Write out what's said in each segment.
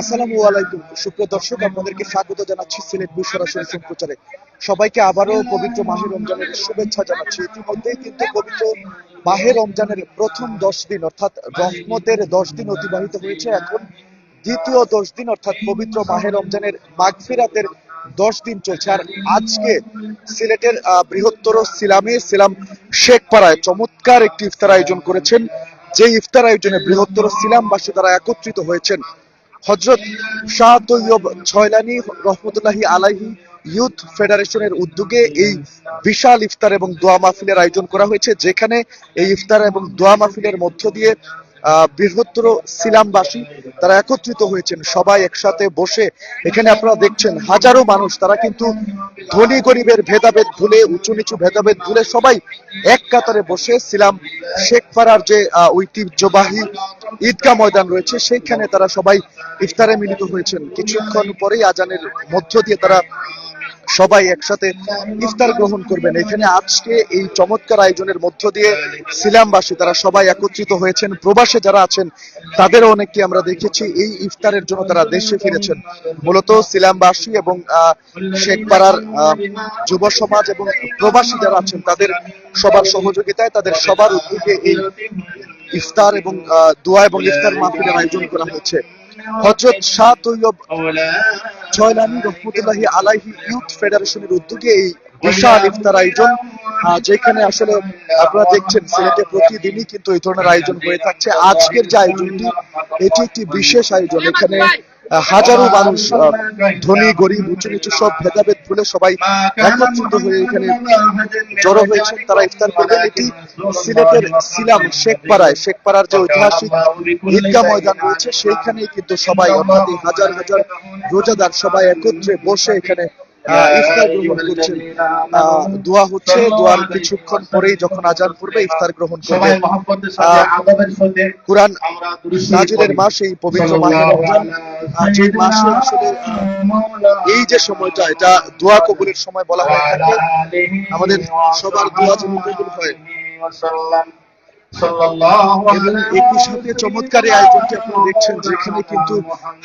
আসসালামু আলাইকুম। সুপ্রিয় দর্শক, আপনাদেরকে স্বাগত জানাচ্ছি সিলেট সম্প্রচারে। সবাইকে আবারও পবিত্র মাহে রমজানের শুভেচ্ছা জানাচ্ছি। ইতিমধ্যেই কিন্তু পবিত্র মাহে রমজানের প্রথম দশ দিন, অর্থাৎ রহমতের দশ দিন অতিবাহিত হয়েছে। এখন দ্বিতীয় দশ দিন, অর্থাৎ পবিত্র মাহে রমজানের মাগফিরাতের দশ দিন চলছে। আর আজকে সিলেটের বৃহত্তর সিলামে, সিলাম শেখপাড়ায় চমৎকার একটি ইফতার আয়োজন করেছেন যে ইফতার আয়োজনে বৃহত্তর সিলামবাসী তারা একত্রিত হয়েছেন। হজরত শাহ তৈয়ব ছয়লানি রহমতুল্লাহি আলাইহি ইউথ ফেডারেশনের উদ্যোগে এই বিশাল ইফতার এবং দোয়া মাহফিলের আয়োজন করা হয়েছে, যেখানে এই ইফতার এবং দোয়া মাহফিলের মধ্য দিয়ে বৃহত্তর সিলামবাসী তারা একত্রিত হয়েছেন, সবাই একসাথে বসে। এখানে আপনারা দেখছেন হাজারো মানুষ, তারা কিন্তু ধনী গরিবের ভেদাভেদ ভুলে, উঁচু নিচু ভেদাভেদ ভুলে সবাই এক কাতারে বসে সিলাম শেখপাড়ার যে ঐতিহ্যবাহী ঈদগাহ ময়দান রয়েছে, সেইখানে তারা সবাই ইফতারে মিলিত হয়েছেন। কিছুক্ষণ পরেই আজানের মধ্য দিয়ে তারা সবাই একসাথে ইফতার গ্রহণ করবেন। এখানে আজকে এই চমৎকার আয়োজনের মধ্য দিয়ে সিলামবাসী, তারা সবাই একত্রিত হয়েছেন। প্রবাসে যারা আছেন, তাদেরও অনেককে আমরা দেখেছি। এই ইফতারের জন্য তারা দেশে ফিরেছেন। মূলত সিলামবাসী এবং শেখপাড়ার যুব সমাজ এবং প্রবাসী যারা আছেন, তাদের সবার সহযোগিতায়, তাদের সবার উদ্যোগে এই ইফতার এবং দোয়া এবং ইফতার মাহফিলের আয়োজন করা হয়েছে। হজরত শাহ তৈয়ব ছয়লানি রহমতুল্লাহ আলাইহি ইউথ ফেডারেশনের উদ্যোগে এই বিশাল ইফতার আয়োজন। যেখানে আসলে আপনারা দেখছেন সিলেটে প্রতিদিনই কিন্তু এই ধরনের আয়োজন হয়ে থাকছে। আজকের যে আয়োজনটি, এটি একটি বিশেষ আয়োজন। এখানে হাজারো মানুষ ধনী, গরিব, উঁচু নিচু সব ভেদাভেদ ভুলে সবাই একত্রিত হয়ে এখানে জড়ো হয়েছে। তারা ইফতার করবেন এটি সিলেটের সিলাম, শেখপাড়ায়। শেখপাড়ার যে ঐতিহাসিক ঈদগাহ ময়দান রয়েছে, সেইখানেই কিন্তু সবাই অর্থাৎ হাজার হাজার রোজাদার সবাই একত্রে বসে এখানে ইফতার গ্রহণ করছেন। দোয়া হচ্ছে দোয়ার কিছুক্ষণ পরেই যখন আজান পড়বে ইফতার গ্রহণ কুরআন নাজিলের মাস এই পবিত্র রমজান যে মাসে আসলে এই যে সময়টা এটা দোয়া কবুলের সময় বলা হয়ে থাকে। আমাদের সবার দোয়া যেন কবুল হয়। একই সাথে চমৎকার এই আয়োজনটি আপনারা দেখছেন যেখানে কিন্তু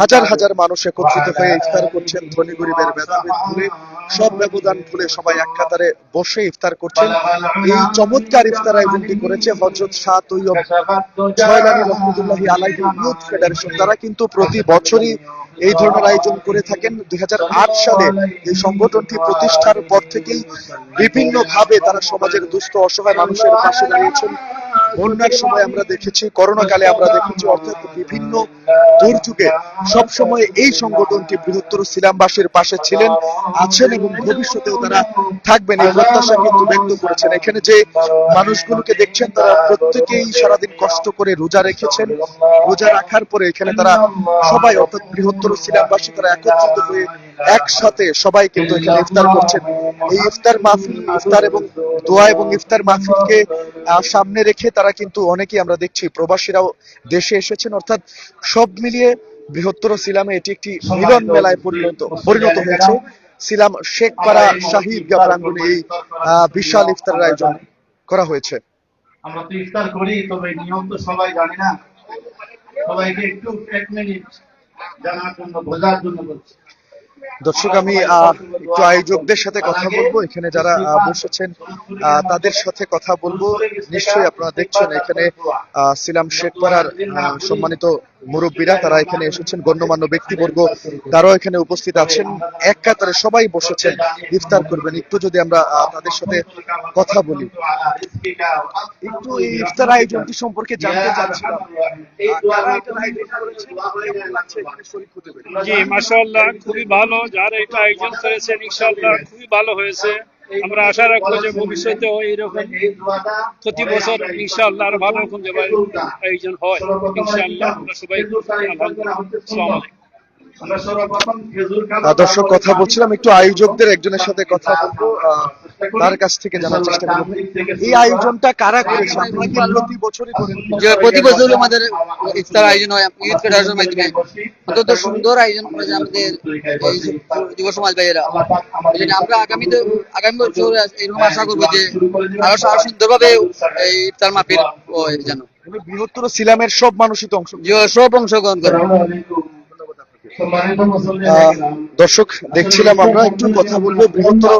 হাজার হাজার মানুষ একত্রিত হয়ে ইফতার করছেন ধনী গরিবের ভেদাভেদ ভুলে সব ব্যবধান ভুলে সবাই এক কাতারে বসে ইফতার করছেন। এই চমৎকার ইফতার আয়োজনটি করেছে হজরত শাহ তৈয়ব ছয়লানি রহমতুল্লাহি আলাইহি ইউথ ফেডারেশন। তারা কিন্তু প্রতি বছরই এই ধরনের আয়োজন করে থাকেন। দুই হাজার আট সালে এই সংগঠনটি প্রতিষ্ঠার পর থেকেই বিভিন্ন ভাবে তারা সমাজের দুস্থ, অসহায় মানুষের পাশে দাঁড়িয়েছেন। বন্যার সময় আমরা দেখেছি করোনা কালে আমরা দেখেছি, অর্থাৎ বিভিন্ন দুর্যোগে সবসময় এই সংগঠনটি বৃহত্তর সিলামবাসীর পাশে ছিলেন, আছেন এবং ভবিষ্যতেও তারা থাকবেন এই প্রত্যাশা কিন্তু ব্যক্ত করেছেন। এখানে যে মানুষগুলোকে দেখছেন, তারা প্রত্যেকেই সারাদিন কষ্ট করে রোজা রেখেছেন। রোজা রাখার পরে এখানে তারা সবাই, অর্থাৎ বৃহত্তর সিলামবাসী, তারা একত্রিত হয়ে একসাথে সবাই কিন্তু এখানে ইফতার করছেন। এই ইফতার মাহফিল, ইফতার এবং দোয়া এবং ইফতার মাহফিলকে সামনে রেখে তারা কিন্তু অনেকেই আমরা দেখছি, প্রবাসীরাও দেশে এসেছেন। অর্থাৎ সব মিলিয়ে বৃহত্তর সিলামে এটি একটি মিলন মেলায় পরিণত পরিণত হয়েছে। সিলাম শেখপাড়া শাহী ঈদগাহ প্রাঙ্গণে এই বিশাল ইফতারের আয়োজন করা হয়েছে। আমরা তো ইফতার করি, তবে নিয়ম তো সবাই জানি না। সবাইকে একটু এক মিনিট জানার জন্য, বোঝার জন্য বলছি। দর্শক, আমি একটু আয়োজকদের সাথে কথা বলব। এখানে যারা বসেছেন তাদের সাথে কথা বলব। নিশ্চয়ই আপনারা দেখছেন এখানে সিলাম শেখপাড়ার সম্মানিত মুরব্বীরা, তারা এখানে এসেছেন, গণ্যমান্য ব্যক্তিবর্গ, তারাও এখানে উপস্থিত আছেন। এক কাতারে সবাই বসেছেন, ইফতার করবেন। একটু যদি আমরা তাদের সাথে কথা বলি। একটু এই ইফতার আয়োজনটি সম্পর্কে জানতে পেরে? জি, মাশাআল্লাহ, খুবই ভালো। যারা এটা আয়োজন করেছেন, ইনশাআল্লাহ, খুবই ভালো হয়েছে। আমরা আশা রাখব যে ভবিষ্যতে এইরকম এই প্রতি বছর ইনশাআল্লাহ আরও ভালো রকম আয়োজন হয়। ইনশাআল্লাহ আমরা সবাই আলহামদুলিল্লাহ। দর্শক কথা বলছিলাম একটু আয়োজকদের একজনের সাথে কথা বলব তার কাছ থেকে জানার চেষ্টা করব। এই আয়োজনটা কারা করেছে? আপনারা কি প্রতি বছরই করেন? প্রতি বছর আমাদের ইফতার আয়োজন হয় ফেডারেশন মাধ্যমে অত্যন্ত সুন্দর আয়োজন করেছে আমাদের এই যুব সমাজ ভাইয়েরা। আমরা আগামীতে আগামী বছর এরকম আশা করব যে আরও আরও সুন্দরভাবে এই ইফতার মাহফিল হয় যেন। বৃহত্তর সিলামের সব মানুষই তো অংশ যে সব অংশগ্রহণ আহ, দর্শক দেখছিলাম আমরা একটু কথা বলব বৃহত্তর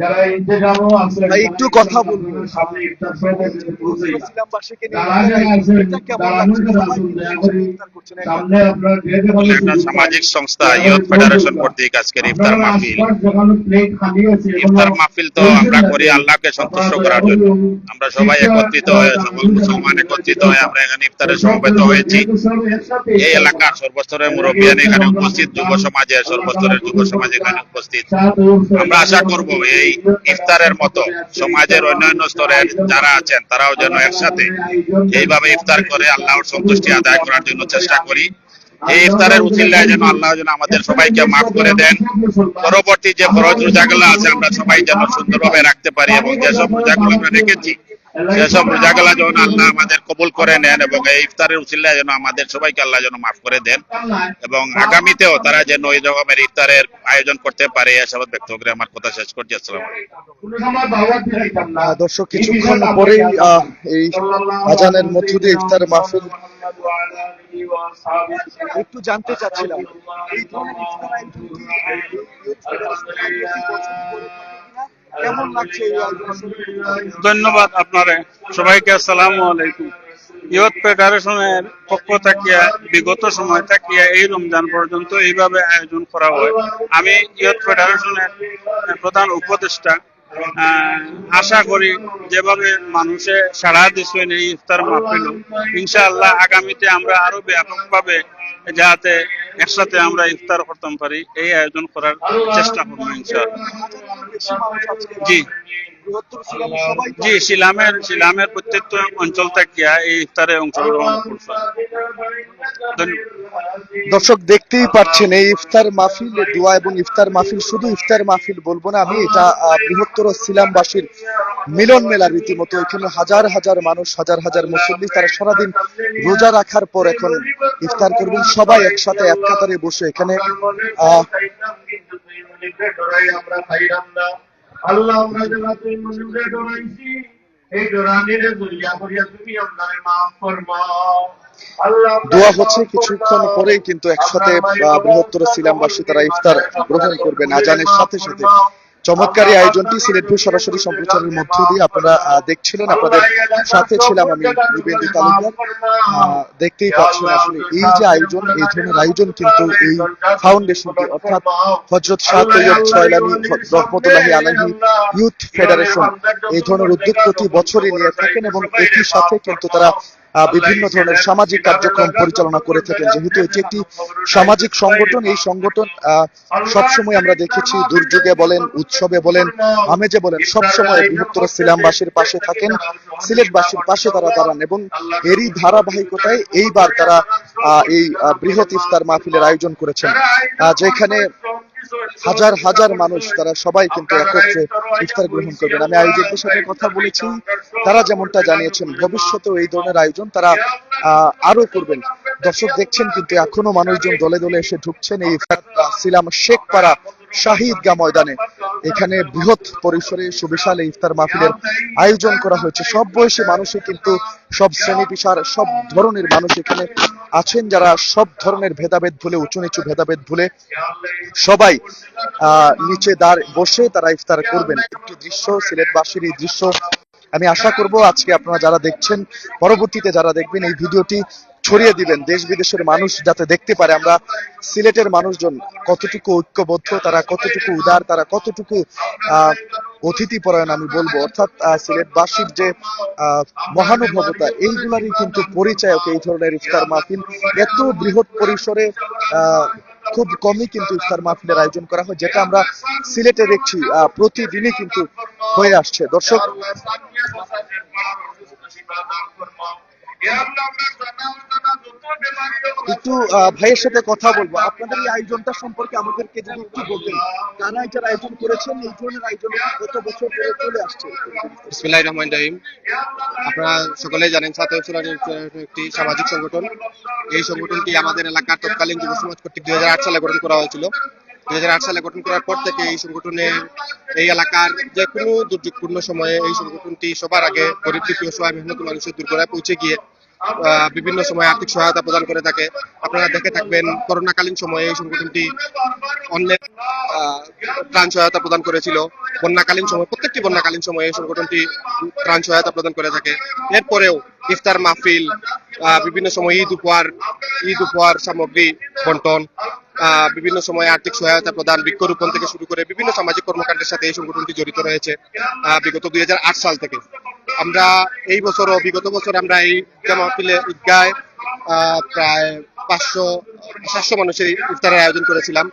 ভাই, একটু কথা বলব। সামাজিক সংস্থা ইয়ুথ ফেডারেশন কর্তৃক আজকের ইফতার মাহফিল। ইফতার মাহফিল তো আমরা করি আল্লাহকে সন্তুষ্ট করার জন্য। আমরা সবাই একত্রিত হয়ে সকল মুসলমান একত্রিত হয়ে আমরা এখানে ইফতারে সমবেত হয়েছি। এই এলাকার সর্বস্তরের মুরব্বিয়ান এখানে উপস্থিত যুব সমাজের সর্বস্তরের যুব সমাজ এখানে উপস্থিত। আমরা আশা করব এই ইফতারের মতো সমাজের অন্যান্য স্তরের যারা আছেন, তারাও যেন একসাথে এইভাবে ইফতার করে আল্লাহর সন্তুষ্টি আদায় করার জন্য চেষ্টা করি। এই ইফতারের উচিল্লায় যেন আল্লাহ যেন আমাদের সবাইকে মাফ করে দেন। পরবর্তী যে ফরজ রোজাগুলো আছে, আমরা সবাই যেন সুন্দরভাবে রাখতে পারি এবং যেসব রোজাগুলো আমরা রেখেছি সেসব যেন আল্লাহ আমাদের কবুল করে নেন এবং এই ইফতারের উচিল্লায় যেন আমাদের সবাইকে আল্লাহ যেন মাফ করে দেন। এবং আগামীতেও তারা যেন ওই রকমের ইফতারের আয়োজন করতে পারে ব্যক্ত করে আমার কথা শেষ করছি। আসসালাম দর্শক, কিছুক্ষণ এই আজানের মধ্য দিয়ে ইফতার মাহফিল। একটু জানতে চাচ্ছিলাম। কেমন লাগছে ধন্যবাদ আপনারে। সবাইকে আসসালামু আলাইকুম। ইয়ত ফেডারেশনের পক্ষ থাকিয়া বিগত সময় থাকিয়া এই রমজান পর্যন্ত এইভাবে আয়োজন করা হয়। আমি ইয়ত ফেডারেশনের প্রধান উপদেষ্টা আশা করি যেভাবে মানুষে সারা দিচ্ছেন এই ইফতার মাহফিল, ইনশাআল্লাহ আগামীতে আমরা আরও ব্যাপকভাবে যাতে একসাথে আমরা ইফতার করতাম পারি, এই আয়োজন করার চেষ্টা করব ইনশাআল্লাহ। জি। জি শিলামের শিলামের প্রত্যেকটা অঞ্চল থেকে এই ইফতারে অংশগ্রহণ করছে। দর্শক দেখতেই পাচ্ছেন এই ইফতার মাহফিল দোয়া এবং ইফতার মাহফিল শুধু ইফতার মাহফিল বলব না আমি এটা বৃহত্তর সিলামবাসীর মিলন মেলা রীতিমতো এখানে হাজার হাজার মানুষ হাজার হাজার মুসল্লি তারা সারাদিন রোজা রাখার পর এখন ইফতার করবেন। সবাই একসাথে এক কাতারে বসে এখানে আহ, আল্লাহ আমরা যারা তুই মনুরে ডরাইছি এই ডরানির জরিয়া করিয়া তুমি মাফ ফরমাও দোয়া হচ্ছে কিছুক্ষণ পরেই কিন্তু একসাথে বৃহত্তর সিলামবাসী তারা ইফতার গ্রহণ না জানের সাথে সাথে। চমৎকার এই আয়োজনটি সিলেট ভিউ সরাসরি সম্প্রচারের মধ্য দিয়ে আপনারা দেখছিলেন আপনাদের সাথে ছিলাম আমি নিবেন্দি তালুকদার দেখতেই পাচ্ছেন আসলে এই যে আয়োজন এই ধরনের আয়োজন কিন্তু এই ফাউন্ডেশনটি অর্থাৎ হজরত শাহ তৈয়ব ছয়লামি রহমতুল্লাহি আলহী ইউথ ফেডারেশন এই ধরনের উদ্যোগ প্রতি বছরই নিয়ে থাকেন এবং একই সাথে কিন্তু তারা বিভিন্ন ধরনের সামাজিক কার্যক্রম পরিচালনা করে থাকেন। যেহেতু এটি একটি সামাজিক সংগঠন, এই সংগঠন সবসময় আমরা দেখেছি দুর্যোগে বলেন, উৎসবে বলেন, আমেজে বলেন, সবসময় বৃহত্তর সিলামবাসীর পাশে থাকেন। সিলেটবাসীর পাশে তারা দাঁড়ান এবং এরই ধারাবাহিকতায় এইবার তারা এই বৃহৎ ইফতার মাহফিলের আয়োজন করেছেন। যেখানে হাজার হাজার মানুষ, তারা সবাই কিন্তু একত্রে ইফতার গ্রহণ করবেন। আমি আয়োজকদের সাথে কথা বলেছি, তারা যেমনটা জানিয়েছেন, ভবিষ্যতেও এই ধরনের আয়োজন তারা আরও করবেন। দর্শক দেখছেন কিন্তু এখনও মানুষজন দলে দলে এসে ঢুকছেন এই ইফতার ছিলাম শেখপাড়া, শাহিদগা ময়দানে। এখানে বৃহৎ পরিসরে সুবিশাল ইফতার মাহফিলের আয়োজন করা হয়েছে। সব বয়সী মানুষই কিন্তু সব শ্রেণি পেশার সব ধরনের মানুষ এখানে আছেন যারা সব ধরনের ভেদাভেদ ভুলে, উঁচু নিচু ভেদাভেদ ভুলে সবাই নিচে দাঁড় বসে তারা ইফতার করবেন। একটি দৃশ্য, সিলেটবাসীর এই দৃশ্য আমি আশা করব আজকে আপনারা যারা দেখছেন, পরবর্তীতে যারা দেখবেন এই ভিডিওটি ছড়িয়ে দিবেন। দেশ বিদেশের মানুষ যাতে দেখতে পারে আমরা সিলেটের মানুষজন কতটুকু ঐক্যবদ্ধ, তারা কতটুকু উদার, তারা কতটুকু আহ অতিথি পরায়ণ আমি বলব। অর্থাৎ সিলেটবাসীর যে মহানুভবতা, এইগুলারই কিন্তু পরিচায়ক এই ধরনের ইফতার মাহফিল। এত বৃহৎ পরিসরে খুব কমই কিন্তু ইফতার মাহফিলের আয়োজন করা হয়, যেটা আমরা সিলেটে দেখছি প্রতিদিনই কিন্তু হয়ে আসছে। দর্শক একটু ভাইয়ের সাথে কথা বলব। আপনাদের এই আয়োজনটা সম্পর্কে আমাদেরকে যদি একটু বলতেন কারা এটার আয়োজন করেছেন? এই ধরনের আয়োজন বছর ধরে চলে আসছে। বিসমিল্লাহির রহমানির রহিম। আপনারা সকলেই জানেন, ছাত্র একটি সামাজিক সংগঠন। এই সংগঠনটি আমাদের এলাকার তৎকালীন যুব সমাজ কর্তৃক দুই হাজার আট সালে গঠন করা হয়েছিল। দুই হাজার আট সালে গঠন করার পর থেকে এই সংগঠনের এই এলাকার যে কোনো দুর্যোগপূর্ণ সময়ে এই সংগঠনটি সবার আগে গরিব দুঃখী অসহায় মেহনত মানুষের দুর্গরায় পৌঁছে গিয়ে বিভিন্ন সময় আর্থিক সহায়তা প্রদান করে থাকে। আপনারা দেখে থাকবেন, করোনাকালীন সময়ে এই সংগঠনটি অন্যের ত্রাণ সহায়তা প্রদান করেছিল। বন্যাকালীন সময়, প্রত্যেকটি বন্যাকালীন সময়ে এই সংগঠনটি ত্রাণ সহায়তা প্রদান করে থাকে। এরপরেও ইফতার, মাহফিল বিভিন্ন সময় ঈদ উপহার ঈদ উপহার সামগ্রী বন্টন বিভিন্ন সময় আর্থিক সহায়তা প্রদান বৃক্ষরোপণ থেকে শুরু করে বিভিন্ন সামাজিক কর্মকাণ্ডের সাথে এই সংগঠনটি জড়িত রয়েছে বিগত দুই হাজার আট সাল থেকে। আমরা এই বছর ও বিগত বছর আমরা এই মাহফিলে ঈদগায় প্রায় পাঁচশো, সাতশো মানুষের ইফতারের আয়োজন করেছিলাম।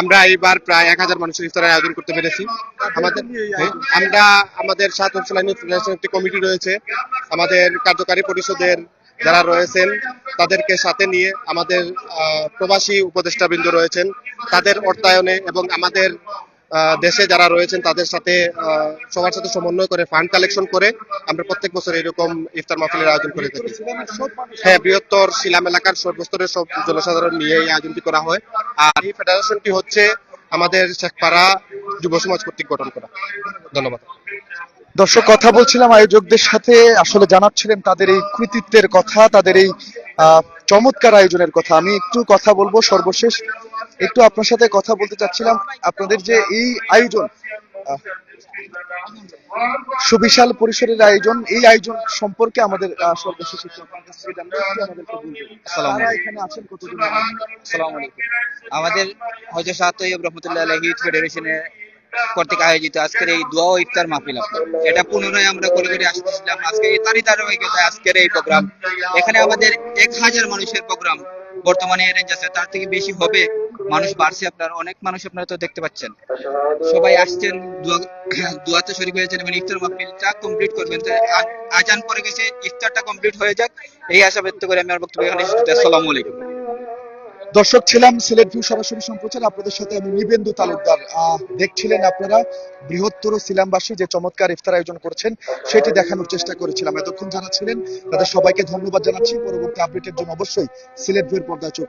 আমরা এইবার প্রায় এক হাজার মানুষের ইফতারের আয়োজন করতে পেরেছি। আমাদের আমরা আমাদের সাত অফিসালাইন একটি কমিটি রয়েছে। আমাদের কার্যকারী পরিষদের যারা রয়েছেন, তাদেরকে সাথে নিয়ে আমাদের প্রবাসী উপদেষ্টাবৃন্দ রয়েছেন, তাদের অর্থায়নে এবং আমাদের দেশে যারা রয়েছেন, তাদের সাথে সবার সাথে সমন্বয় করে ফান্ড কালেকশন করে আমরা প্রত্যেক বছর এরকম ইফতার মাহফিলের আয়োজন করে থাকি। হ্যাঁ বৃহত্তর শিলাম এলাকার সর্বস্তরের সব জনসাধারণ নিয়ে এই আয়োজনটি করা হয়। আর এই ফেডারেশনটি হচ্ছে আমাদের শেখপাড়া যুব সমাজ কর্তৃক গঠন করা। ধন্যবাদ। দর্শক কথা বলছিলাম আয়োজকদের সাথে। আসলে জানাচ্ছিলেন তাদের এই কৃতিত্বের কথা তাদের এই চমৎকার আয়োজনের কথা। আমি একটু কথা বলব সর্বশেষ। একটু আপনার সাথে কথা বলতে চাচ্ছিলাম। আপনাদের যে এই আয়োজন সুবিশাল পরিসরের আয়োজন এই আয়োজন সম্পর্কে আমাদের সর্বশেষ আমাদের হজরত তৈয়ব রহমতুল্লাহ ফেডারেশনের কর্তৃক আয়োজিত আজকের এই দোয়া ও ইফতার মাহফিল আপনার। এটা পুনরায় আমরা করে করে আসতেছিলাম। আজকে এই তারই ধারাবাহিকতায় আজকের এই প্রোগ্রাম এখানে আমাদের এক হাজার মানুষের প্রোগ্রাম বর্তমানে রেঞ্জ আছে। তার থেকে বেশি হবে। মানুষ বাড়ছে আপনার। অনেক মানুষ আপনারা তো দেখতে পাচ্ছেন। সবাই আসছেন। দোয়া- দোয়াতে শরীর হয়েছেন এবং ইফতার মাহফিলটা কমপ্লিট করবেন। আজান পরে গেছে। ইফতারটা কমপ্লিট হয়ে যাক। এই আশা ব্যক্ত করে আমি আমার বক্তব্য এখানে আসসালামু আলাইকুম। দর্শক ছিলাম সিলেট ভিউ সরাসরি সম্প্রচার। আপনাদের সাথে আমি নিবেন্দু তালুকদার। দেখছিলেন আপনারা, বৃহত্তর সিলামবাসী যে চমৎকার ইফতার আয়োজন করেছেন, সেটি দেখানোর চেষ্টা করেছিলাম। এতক্ষণ যারা ছিলেন, তাদের সবাইকে ধন্যবাদ জানাচ্ছি। পরবর্তী আপডেটের জন্য অবশ্যই সিলেট ভিউর পর্দায় চোখ